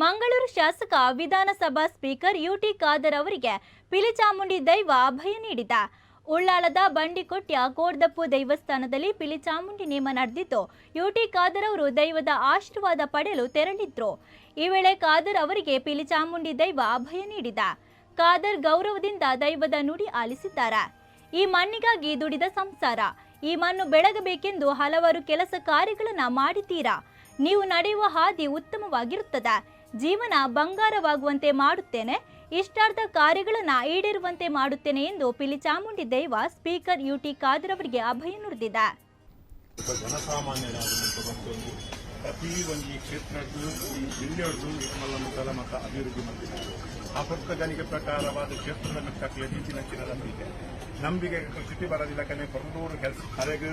ಮಂಗಳೂರು ಶಾಸಕ ವಿಧಾನಸಭಾ speaker UT Khader ಅವರಿಗೆ ಪಿಲಿಚಾಮುಂಡಿ ದೈವ ಅಭಯ ನೀಡಿದ. ಉಳ್ಳಾಳದ ಬಂಡಿಕೊಟ್ಯ ಕೋಡ್ದಪ್ಪು ದೇವಸ್ಥಾನದಲ್ಲಿ ಪಿಲಿಚಾಮುಂಡಿ ನೇಮ ನಡೆದಿದ್ದು, ಯುಟಿ ಖಾದರ್ ಅವರು ದೈವದ ಆಶೀರ್ವಾದ ಪಡೆಯಲು ತೆರಳಿದ್ರು. ಈ ವೇಳೆ ಖಾದರ್ ಅವರಿಗೆ ಪಿಲಿಚಾಮುಂಡಿ ದೈವ ಅಭಯ ನೀಡಿದ. ಖಾದರ್ ಗೌರವದಿಂದ ದೈವದ ನುಡಿ ಆಲಿಸಿದ್ದಾರೆ. ಈ ಮಣ್ಣಿಗಾಗಿ ದುಡಿದ ಸಂಸಾರ. ಈ ಮಣ್ಣು ಬೆಳಗಬೇಕೆಂದು ಹಲವಾರು ಕೆಲಸ ಕಾರ್ಯಗಳನ್ನು ಮಾಡಿದ್ದೀರಾ? ನೀವು ನಡೆಯುವ ಹಾದಿ ಉತ್ತಮವಾಗಿರುತ್ತದೆ? ಜೀವನ ಬಂಗಾರವಾಗುವಂತೆ ಮಾಡುತ್ತೇನೆ. ಇಷ್ಟಾರ್ಥ ಕಾರ್ಯಗಳನ್ನು ಈಡೇರುವಂತೆ ಮಾಡುತ್ತೇನೆ ಎಂದು ಪಿಲಿಚಾಮುಂಡಿ ದೈವ ಸ್ಪೀಕರ್ ಯುಟಿ ಖಾದರ್ ಅವರಿಗೆ ಅಭಯ ನುಡಿದಿದೆ. ಪ್ರತಿ ಒಂದು ಈ ಕ್ಷೇತ್ರದ್ದು ಈ ಜಿಲ್ಲೆಯದ್ದು ಮಲ್ಲ ಮತ ಅಭಿವೃದ್ಧಿ ಮಾಡಿದ್ದಾರೆ ಆ ಪುಸ್ತಕನಿಗೆ ಪ್ರಕಾರವಾದ ಕ್ಷೇತ್ರದ ಹೆಚ್ಚಿನ ಚಿನ್ನದ ನಂಬಿಕೆ ನಂಬಿಕೆ ಚುಟ್ಟಿ ಬರೋದಿಲ್ಲ ಕನೆ ಪರದೂರು ಕೆಲಸ ಕರೆಗೆ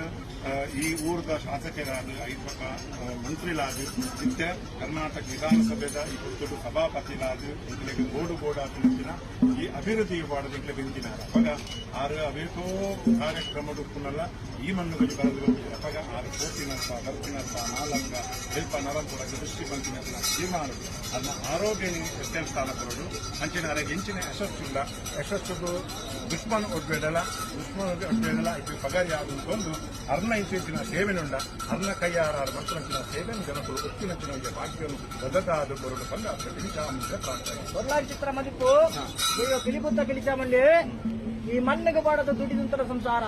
ಈ ಊರದ ಶಾಸಕರಾದ ಐದು ಪಕ್ಕ ಮಂತ್ರಿಲಾದ ನಿತ್ಯ ಕರ್ನಾಟಕ ವಿಧಾನಸಭೆದ ಈ ದೊಡ್ಡ ಸಭಾಪತಿಲಾದ ಇಂಗ್ಲಿಗೆ ಗೋಡು ಗೋಡ ತಿಂಚಿನ ಈ ಅಭಿವೃದ್ಧಿ ಬಾಡದ ಇಂಕ್ಲೆ ಬೆಂಚಿನಾರ ಅವಾಗ ಆರು ಅವೇಕೋ ಕಾರ್ಯಕ್ರಮ ಉಪ್ಪುನಲ್ಲ ಈ ಮಣ್ಣುಗಳು ಬರೋದು ಅವಾಗ ಆರು ಖರ್ಚಿನಂತ ನಾಲ್ಕ ಹೆಲ್ಪ ನರಂಪುರ ದೃಷ್ಟಿ ಬಂಕಿನ ತೀರ್ಮಾನ ಅದನ್ನ ಆರೋಗ್ಯ ಸ್ಥಾನ ಕೊಡೋದು, ಅಂಚಿನ ಅರೆಗೆ ಹೆಂಚಿನ ಯಶಸ್ಸಿಲ್ಲ ಯಶಸ್ಸು ದುಷ್ಮನ್ ಒಡ್ಬೇಡಲ್ಲ. ದುಷ್ಮನ್ ಒಡ್ಬೇಡಲ್ಲ ಇದು ಪಗಾರಿ ಆಗುಂಟೊಂದು ಅರ್ಣ ಇಂಚಿನ ಸೇವೆನುಂಡ ಅರ್ನ ಕೈಯಾರ ಮಕ್ಕಳಂಚಿನ ಸೇವೆಯನ್ನು ಜನಗಳು ಒತ್ತಿನಂಚಿನ ಭಾಗ್ಯವನ್ನು ಬದಲಾದ ಕೊರಡು ಬಂದ ಪಿಲಿಚಾಮುಂಡ ಪ್ರಾರ್ಥನೆ ಚಿತ್ರ ಮದಿಪ್ಪು ನೀವು ಪಿಲಿಪುತ್ತ ಗಿಳಿಚಾಮಂಡಿ ಈ ಮಣ್ಣಿಗೆ ಬಾಡದ ದುಡಿದಂತರ ಸಂಸಾರ.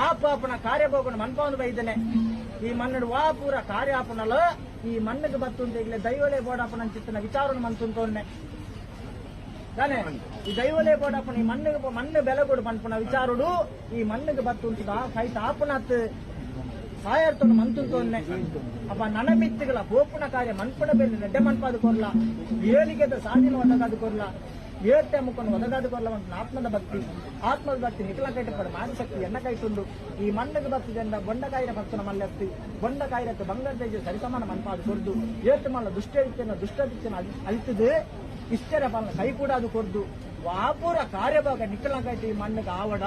ಆಪಾಪನ ಕಾರ್ಯಭೋಗನ ಮನ್ಪಾವನ ಬೈದನೆ ಈ ಮಣ್ಣು ವಾಪೂರ ಕಾರ್ಯಾಪನಲ ಈ ಮಣ್ಣಿಗೆ ಬತ್ತು ಅಂತ ಈಗಲೇ ದೈವಲೇ ಬೋಡಪ್ಪನ ಚಿತ್ತನ ವಿಚಾರವನ್ನು ಮಂತುಂತೋನ್ನೆ ತಾನೆ ಈ ದೈವಲೇ ಬೋಡಪ್ಪನ ಈ ಮಣ್ಣಿಗೆ ಮಣ್ಣು ಬೆಲೆ ಕೊಡು ಮನ್ಪನ ವಿಚಾರುಡು, ಈ ಮಣ್ಣಿಗೆ ಬತ್ತು ಕೈತ ಆಪನತ್ ಸಾಯರ್ತನ ಮಂತುಂತೋನ್ನೆ ಅಪ್ಪ, ನನಮಿತ್ತುಗಳ ಗೋಪುನ ಕಾರ್ಯ ಮನ್ಪಡ ಬೇರೆ ನೆಡ್ಡೆ ಮನ್ಪಾದ ಕೊರ್ಲ. ಏಳಿಗೆದ ಸಾಧಿನ ಒದಗಾದ ಕೊರ್ಲ. ಏರ್ತೆ ಮುಖವನ್ನು ಒದಗಾದ ಕೊರ್ಲ ಒಂದು ಆತ್ಮದ ಭಕ್ತಿ. ಆತ್ಮದ ಭಕ್ತಿ ನಿಖಲ ಕೈಟ ಪಡ ಮಾನಶಕ್ತಿ ಎಣ್ಣ ಕೈಟುಂಡು ಈ ಮಣ್ಣಗೆ ಭಕ್ತಿದಿಂದ ಬೊಂಡಕಾಯಿರ ಭಕ್ತನ ಮಲ್ಲೆತ್ತಿ. ಬೊಂಡಕಾಯಿರಕ್ಕೆ ಬಂಗಾರದ ಸರಿಸಮಾನ ಮನ್ಪಾದ ಕೊರ್ದು. ಏರ್ತೆ ಮಲ್ಲ ದುಷ್ಟ ದುಷ್ಟ ಅಳಿತದು ಇಷ್ಟರ ಪಾಲನ ಕೈ ಕೂಡ ಅದು ಕೊರ್ದು. ವಾಪುರ ಕಾರ್ಯಭಾಗ ನಿಕ್ಕಲಾಗೈತೆ ಈ ಮಣ್ಣಗ ಆವಡ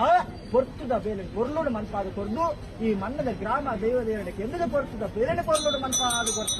ಪೊರ್ತುದ ಬೇಲೆ ಪೊರ್ಲುಡು ಅದು ಕೊರ್ದು. ಈ ಮಣ್ಣದ ಗ್ರಾಮ ದೈವ ದೇವರಿಗೆ ಪೊರ್ತುದ ಬೇರೆ ಪೊರ್ಲುಡು ಅದು ಕೊರ್ತ.